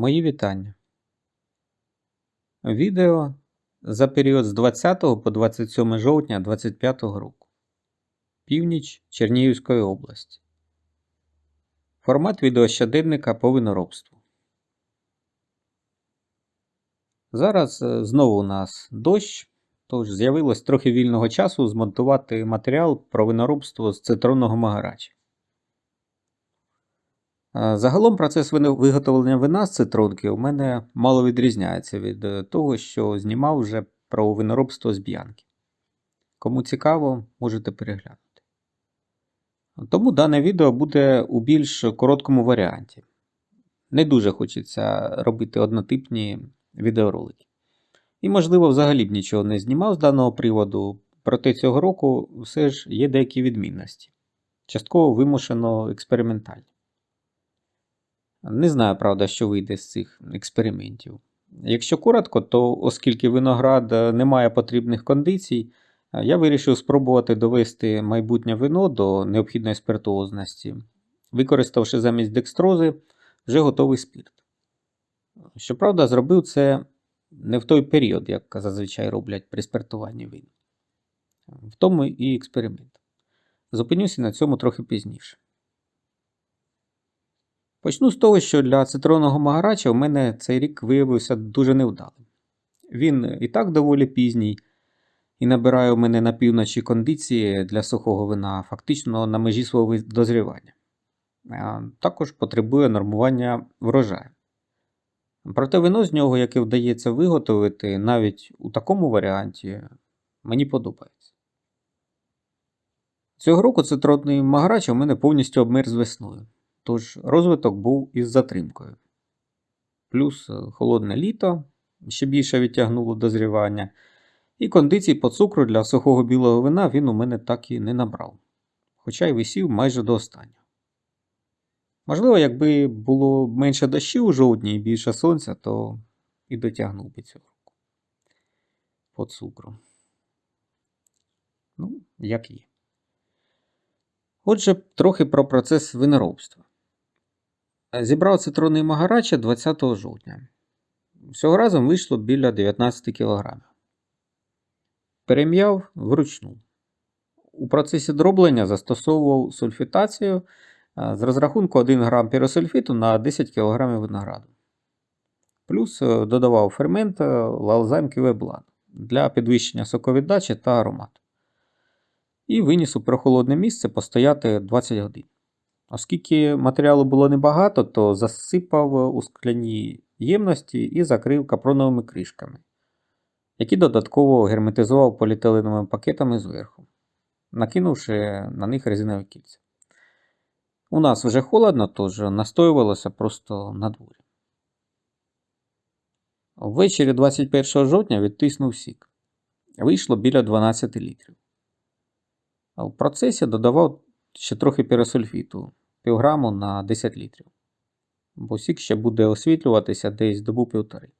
Мої вітання. Відео за період з 20 по 27 жовтня 2025 року. Північ Чернігівської області. Формат відеощоденника по виноробству. Зараз е, знову у нас дощ, тож з'явилось трохи вільного часу змонтувати матеріал про виноробство з цитронного магарача. Е, Загалом процес виготовлення вина з цитронки у мене мало відрізняється від е, того, що знімав вже про виноробство з б'янки. Кому цікаво, можете переглянути. Тому дане відео буде у більш короткому варіанті. Не дуже хочеться робити однотипні відеоролики. І, можливо, взагалі б нічого не знімав з даного приводу, проте цього року все ж є деякі відмінності. Частково вимушено експериментальні. Не знаю, правда, що вийде з цих експериментів. Якщо коротко, то оскільки виноград е, не має потрібних кондицій, е, я вирішив спробувати довести майбутнє вино до необхідної спиртуозності, використавши замість декстрози вже готовий спирт. Щоправда, зробив це не в той період, як зазвичай роблять при спиртуванні вин. В тому і експеримент. Зупинюся на цьому трохи пізніше. Почну з того, що для цитронного магарача у мене цей рік виявився дуже невдалим. Він і так доволі пізній, і набирає у мене на півночі кондиції для сухого вина, фактично на межі свого дозрівання. Також потребує нормування врожаю. Проте вино з нього, яке вдається виготовити, навіть у такому варіанті, мені подобається. Цього року цитронний магарач у мене повністю обмерз весною тож розвиток був із затримкою. Плюс е, холодне літо ще більше відтягнуло дозрівання, і кондицій по цукру для сухого білого вина він у мене так і не набрав, хоча й висів майже до останнього. Можливо, якби було менше дощів у жовтні і більше сонця, то і дотягнув би цього року по цукру. Ну, як є. Отже, трохи про процес виноробства. Зібрав цитронний магарача 20 жовтня. Всього разом вийшло біля 19 кг. Перем'яв вручну. У процесі дроблення застосовував сульфітацію з розрахунку 1 г піросульфіту на 10 кг винограду. Плюс е, додавав фермент е, лалзайм ківеблан для підвищення соковіддачі та аромату. І виніс у прохолодне місце постояти 20 годин. Оскільки матеріалу було небагато, то засипав у скляні ємності і закрив капроновими кришками, які додатково герметизував поліетиленовими пакетами зверху, накинувши на них резинові кільця. У нас вже холодно, тож настоювалося просто на дворі. Ввечері 21 жовтня відтиснув сік. Вийшло біля 12 літрів. А в процесі додавав ще трохи піросульфіту, півграму на 10 літрів. Бо сік ще буде освітлюватися десь добу півтори.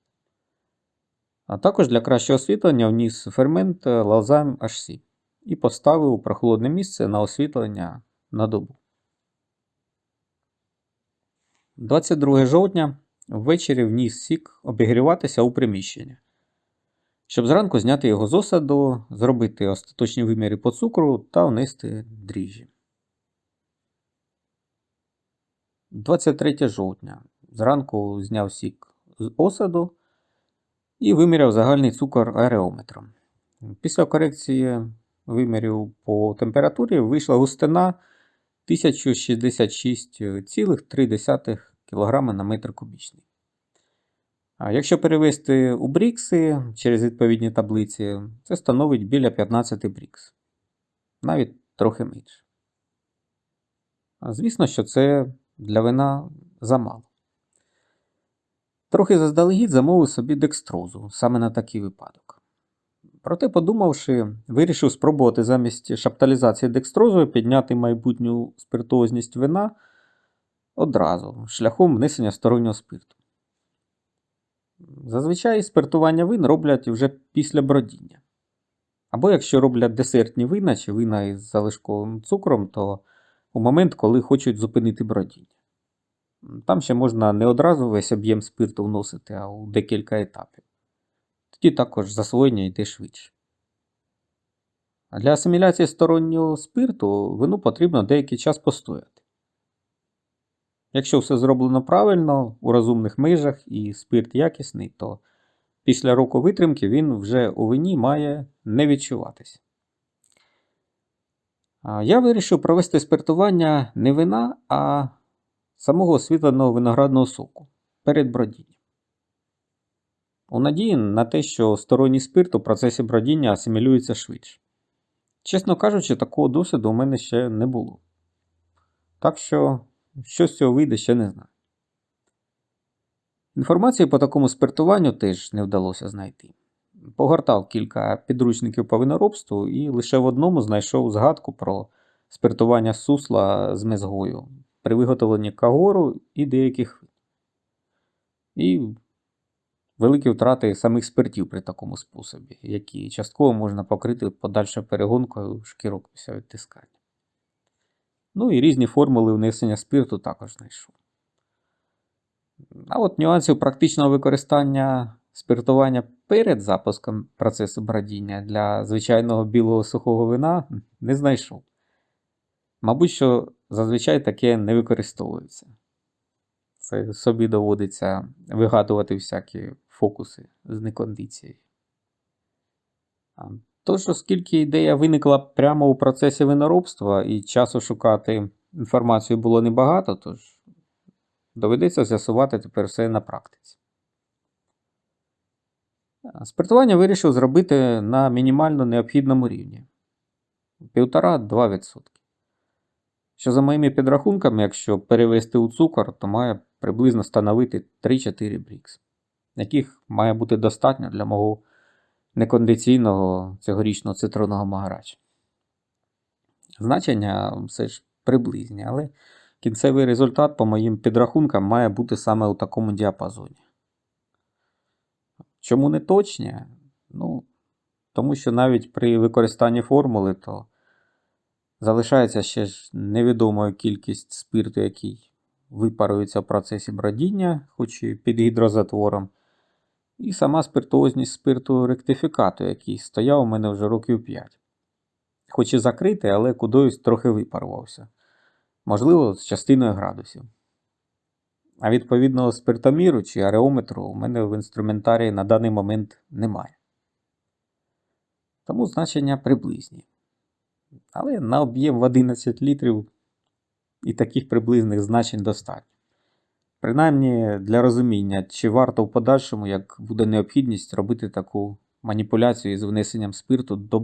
А також для кращого освітлення вніс фермент Лалзайм HC і поставив у прохолодне місце на освітлення на добу. 22 жовтня ввечері вніс сік обігріватися у приміщення. Щоб зранку зняти його з осаду, зробити остаточні виміри по цукру та внести дріжджі. 23 жовтня. Зранку зняв сік з осаду і виміряв загальний цукор аереометром. Після корекції вимірів по температурі вийшла густина 1066,3 кг на метр кубічний. А якщо перевести у брікси через відповідні таблиці, це становить біля 15 брікс. Навіть трохи менше. Звісно, що це для вина замало. Трохи заздалегідь замовив собі декстрозу саме на такий випадок. Проте, подумавши, вирішив спробувати замість шапталізації декстрозою підняти майбутню спиртуозність вина одразу, шляхом внесення стороннього спирту. Зазвичай спиртування вин роблять вже після бродіння. Або якщо роблять десертні вина чи вина із залишковим цукром, то у момент, коли хочуть зупинити бродіння. Там ще можна не одразу весь об'єм спирту вносити, а у декілька етапів. Тоді також засвоєння йде швидше. А для асиміляції стороннього спирту вину потрібно деякий час постояти. Якщо все зроблено правильно, у розумних межах і спирт якісний, то після року витримки він вже у вині має не відчуватись. Я вирішив провести спиртування не вина, а самого освітленого виноградного соку перед бродінням. У надії на те, що сторонній спирт у процесі бродіння асимілюється швидше. Чесно кажучи, такого досвіду у мене ще не було. Так що, що з цього вийде, ще не знаю. Інформації по такому спиртуванню теж не вдалося знайти. Погортав кілька підручників по виноробству і лише в одному знайшов згадку про спиртування сусла з мезгою при виготовленні кагору і деяких. І великі втрати самих спиртів при такому способі, які частково можна покрити подальшою перегонкою шкірок після відтискання. Ну і різні формули внесення спирту також знайшов. А от нюансів практичного використання спиртування перед запуском процесу бродіння для звичайного білого сухого вина не знайшов. Мабуть, що зазвичай таке не використовується. Це собі доводиться вигадувати всякі фокуси з некондицією. А, Тож, оскільки ідея виникла прямо у процесі виноробства і часу шукати інформацію було небагато, тож доведеться з'ясувати тепер все на практиці. Спиртування вирішив зробити на мінімально необхідному рівні 1,5-2%. Що за моїми підрахунками, якщо перевести у цукор, то має приблизно становити 3-4 брікс, яких має бути достатньо для мого некондиційного цьогорічного цитронного магарача. Значення все ж приблизні, але кінцевий результат, по моїм підрахункам, має бути саме у такому діапазоні. Чому не точні? Ну, тому що навіть при використанні формули, то залишається ще ж невідомою кількість спирту, який випарується в процесі бродіння, хоч і під гідрозатвором. І сама спиртуозність спирту ректифікату, який стояв у мене вже років 5. Хоч і закритий, але кудись трохи випарувався. Можливо, з частиною градусів. А відповідного спиртоміру чи ареометру у мене в інструментарії на даний момент немає. Тому значення приблизні. Але на об'єм в 11 літрів і таких приблизних значень достатньо. Принаймні для розуміння, чи варто в подальшому, як буде необхідність, робити таку маніпуляцію із внесенням спирту до.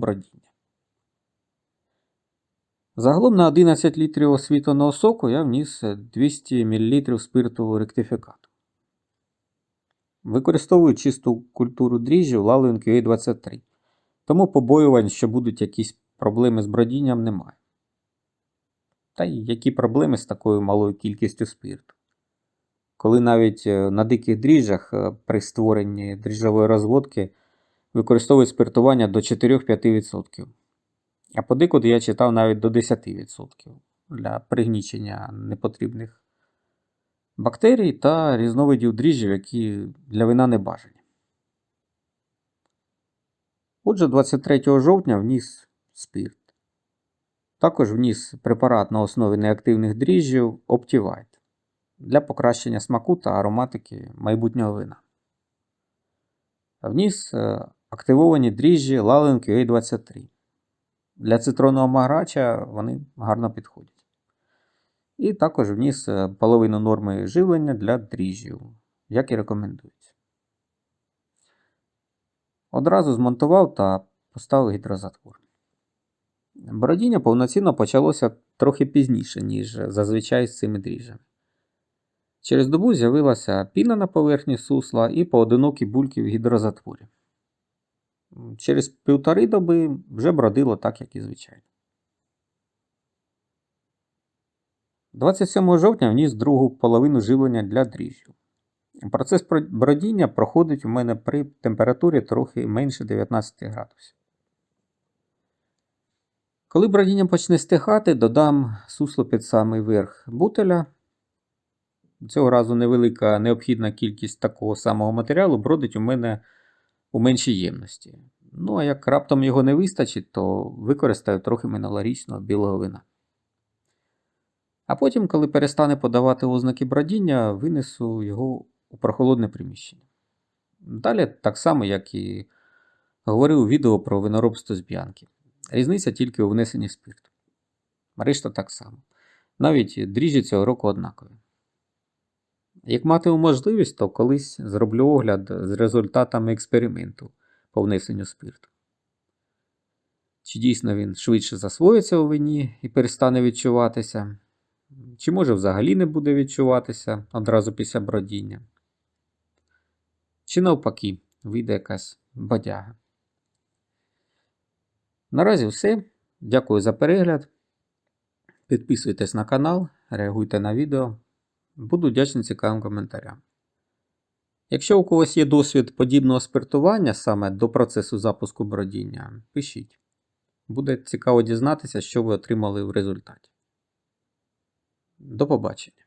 Загалом на 11 літрів освітленого соку я вніс 200 мл спирту ректифікату. Використовую чисту культуру дріжджів Lallium QA23, тому побоювань, що будуть якісь проблеми з бродінням, немає. Та й які проблеми з такою малою кількістю спирту. Коли навіть е, на диких дріжджах е, при створенні дріжджової розводки використовують спиртування до 4-5%. А подекуди я читав навіть до 10% для пригнічення непотрібних бактерій та різновидів дріжджів, які для вина не бажані. Отже, 23 жовтня вніс спирт. Також вніс препарат на основі неактивних дріжджів Optivite для покращення смаку та ароматики майбутнього вина. Вніс е, активовані дріжджі Lalling QA23. Для цитронного маграча вони гарно підходять. І також вніс е, половину норми живлення для дріжджів, як і рекомендується. Одразу змонтував та поставив гідрозатвор. Бродіння повноцінно почалося трохи пізніше, ніж зазвичай з цими дріжджами. Через добу з'явилася піна на поверхні сусла і поодинокі бульки в гідрозатворі. Через півтори доби вже бродило так, як і звичайно. 27 жовтня вніс другу половину живлення для дріжджів. Процес бродіння проходить у мене при температурі трохи менше 19 градусів. Коли бродіння почне стихати, додам сусло під самий верх бутеля Цього разу невелика необхідна кількість такого самого матеріалу бродить у мене у меншій ємності. Ну, а як раптом його не вистачить, то використаю трохи минулорічного білого вина. А потім, коли перестане подавати ознаки бродіння, винесу його у прохолодне приміщення. Далі так само, як і говорив у відео про виноробство з б'янки. Різниця тільки у внесенні спирту. Решта так само. Навіть дріжджі цього року однакові. Як матиму можливість, то колись зроблю огляд з результатами експерименту по внесенню спирту. Чи дійсно він швидше засвоїться у вині і перестане відчуватися, чи може взагалі не буде відчуватися одразу після бродіння. Чи навпаки, вийде якась бадяга. Наразі все. Дякую за перегляд. Підписуйтесь на канал, реагуйте на відео. Буду вдячний цікавим коментарям. Якщо у когось є досвід подібного спиртування саме до процесу запуску бродіння, пишіть. Буде цікаво дізнатися, що ви отримали в результаті. До побачення.